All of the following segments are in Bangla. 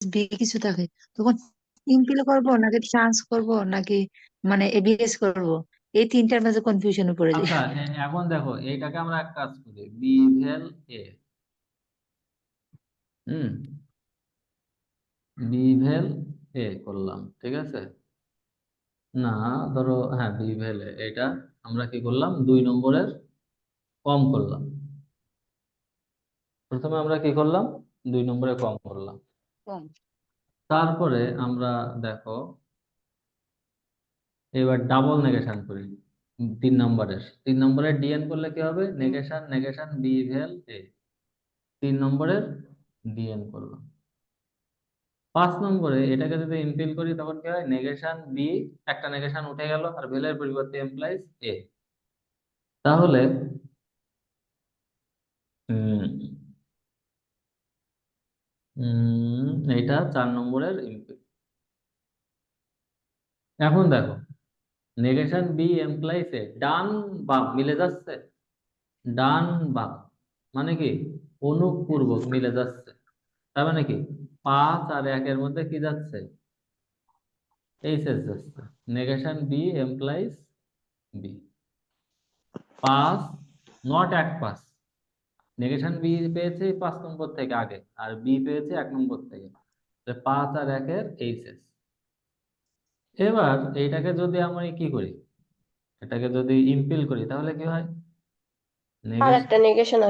বি কিছু থাকে, তখন ইমপিল করব নাকি ট্রান্স করব নাকি মানে এবিএস করব? এই তিনটার মাঝে কনফিউশনে পড়ে যাই। আচ্ছা এখন দেখো, এইটাকে আমরা এক কাজ করি বি ভেল এ হুম বি ভেল এ করলাম, ঠিক আছে? না, ধরো হ্যাঁ বি ভেল এ এটা আমরা কি করলাম? দুই নম্বরের কম করলাম। প্রথমে আমরা কি করলাম? দুই নম্বরে কম করলাম। কম। তারপরে আমরা দেখো এবার ডাবল নেগেশন করি তিন নম্বরের। তিন নম্বরের ডিএন করলে কি হবে? নেগেশন নেগেশন বি ভেল এ তিন নম্বরের ডিএন করলাম। পাঁচ নম্বরে এটাকে যদি ইমপিল করি তখন কি হয়? নেগেশন বি একটা নেগেশন উঠে গেল আর ভেলের পরিবর্তে এমপ্লয়িজ এ তাহলে উম, এইটা চার নম্বরের এখন দেখো নেগেশন বি এমপ্লয়িজ এ ডান বাম মিলে যাচ্ছে। ডান বাম মানে কি? অনুপূর্বক মিলে যাচ্ছে। তার মানে কি? পাঁচ আর একের মধ্যে কি যাচ্ছে? এই শেষ যাচ্ছে। নেগেশন বি এমপ্লয়িজ বি পাঁচ নট এক পাঁচ নেগেশন বি পেয়েছে পাঁচ নম্বর থেকে আগে আর বি পেয়েছে এক নম্বর থেকে। পাঁচ আর একের এই শেষ এবার এইটাকে যদি আমরা কি করি? এটাকে যদি ইমপিল করি তাহলে কি হয়? আর একটা নেগেশন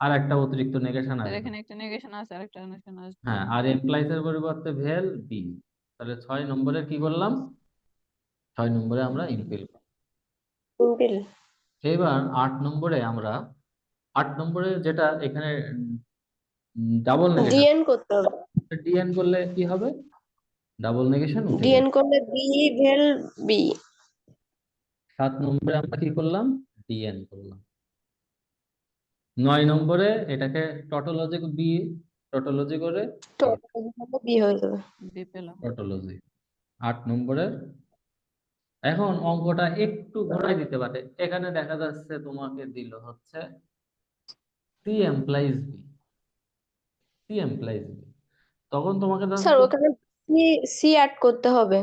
আর একটা অতিরিক্ত নেগেশন স্যার এখানে একটা নেগেশন আছে আর একটা নেগেশন আসবে। হ্যাঁ আর এমপ্লয়িজ এর পরিবর্তে ভেল বি তাহলে ছয় নম্বরে কি করলাম? ছয় নম্বরে আমরা ইমপিল সিম্পল এবার আট নম্বরে আমরা আট নম্বরে যেটা এখানে ডাবল নেগেশন ডিএন করতে হবে। ডিএন করলে কি হবে? ডাবল নেগেশন ডিএন করলে বি ভেল বি সাত নম্বরে আমরা কি করলাম? ডিএন করলাম। নয় নম্বরে এটাকে টটোলজি বি টটোলজি করে বি হয়ে যাবে। বি পেলাম। টটোলজি আট নম্বরে এখন অঙ্কটা একটু ঘোরাই দিতে পারে। এখানে দেখা যাচ্ছে তোমাকে দিল হচ্ছে C employees B C employees B তখন তোমাকে স্যার ওখানে সি সি অ্যাড করতে হবে।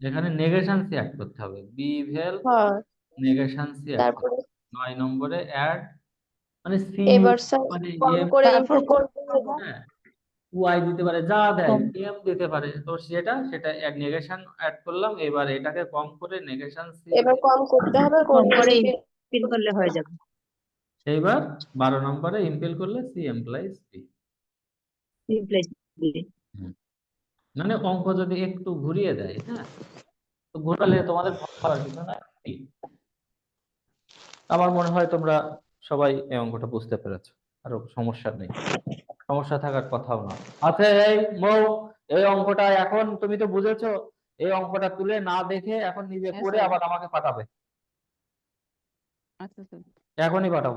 এখানে নেগেশন সি অ্যাড করতে হবে। বি ভেল হ্যাঁ। নেগেশন সি অ্যাড তারপরে? নয় নম্বরে অ্যাড মানে সি এবার স্যার মানে এম করে করতে হবে। হ্যাঁ। ওয়াই দিতে পারে যা দেয়। এম দিতে পারে। তো সেটা সেটা নেগেশন অ্যাড করলাম। এবার এটাকে কম করে নেগেশন সি এবার কম করতে হবে কম করে করে করলে হয়ে যাবে। এইবার বারো নম্বরে ইমপিল করলে সি এমপ্লয়িজ বি মানে অঙ্ক যদি একটু ঘুরিয়ে দেয় হ্যাঁ তো ঘোরালে তোমাদের কিছু না আমার মনে হয় তোমরা সবাই এই অঙ্কটা বুঝতে পেরেছ আর সমস্যা নেই। সমস্যা থাকার কথাও না আচ্ছা এই মৌ এই অঙ্কটা এখন তুমি তো বুঝেছ এই অঙ্কটা তুলে না দেখে এখন নিজে করে আবার আমাকে পাঠাবে। আচ্ছা এখনই পাঠাবো।